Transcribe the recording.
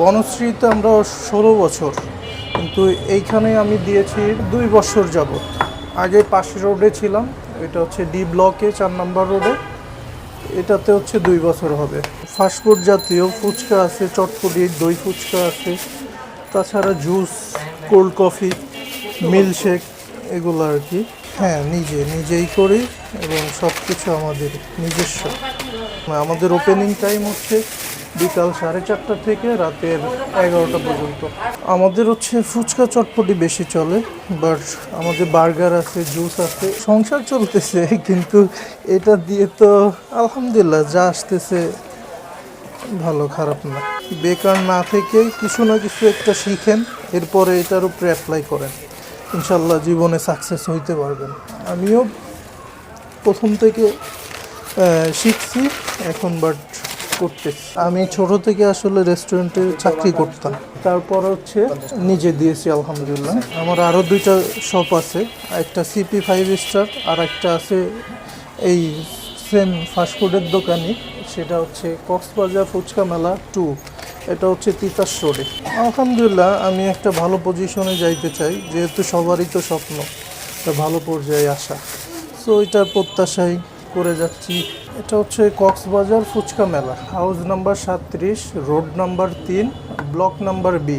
বনশ্রীতে আমরা ষোলো বছর, কিন্তু এইখানে আমি দিয়েছি দুই বছর যাবত আগে পাশে রোডে ছিলাম, এটা হচ্ছে ডি ব্লকে, চার নম্বর রোডে। এটাতে হচ্ছে দুই বছর হবে। ফাস্টফুড জাতীয় ফুচকা আছে, চটপটি, দই ফুচকা আছে, তাছাড়া জুস, কোল্ড কফি, মিল্কশেক, এগুলো আর কি। হ্যাঁ নিজে, নিজেই করি এবং সব কিছু আমাদের নিজস্ব। আমাদের ওপেনিং টাইম হচ্ছে বিকাল সাড়ে চারটা থেকে রাতের এগারোটা পর্যন্ত। আমাদের হচ্ছে ফুচকা চটপটি বেশি চলে বাট আমাদের বার্গার আছে, জুস আছে, সংসার চলতেছে, কিন্তু এটা দিয়ে তো আলহামদুলিল্লাহ যা আসতেছে ভালো, খারাপ না। বেকার না থেকে কিছু না কিছু একটা শিখেন, এরপরে এটার উপরে অ্যাপ্লাই করেন। ইনশাল্লাহ জীবনে সাকসেস হইতে পারবেন। আমিও প্রথম থেকে শিখছি, এখন বাট করতেছি আমি ছোট থেকে আসলে রেস্টুরেন্টে চাকরি করতাম। তারপর হচ্ছে নিজে দিয়েছি, আলহামদুলিল্লাহ। আমার আরও দুইটা শপ আছে, একটা সিপি ফাইভ স্টার আর একটা আছে এই সেম ফাস্টফুডের দোকানই। সেটা হচ্ছে কক্সবাজার ফুচকা মেলা টু এটা হচ্ছে তিতাস রোডে আলহামদুলিল্লাহ, আমি একটা ভালো পজিশনে যাইতে চাই, যেহেতু সবারই তো স্বপ্ন ভালো পর্যায়ে আসা। সো এটার প্রত্যাশাই করে যাচ্ছি। এটা হচ্ছে কক্সবাজার ফুচকা মেলা। হাউস নাম্বার সাত্রিশ রোড নাম্বার তিন ব্লক নাম্বার বি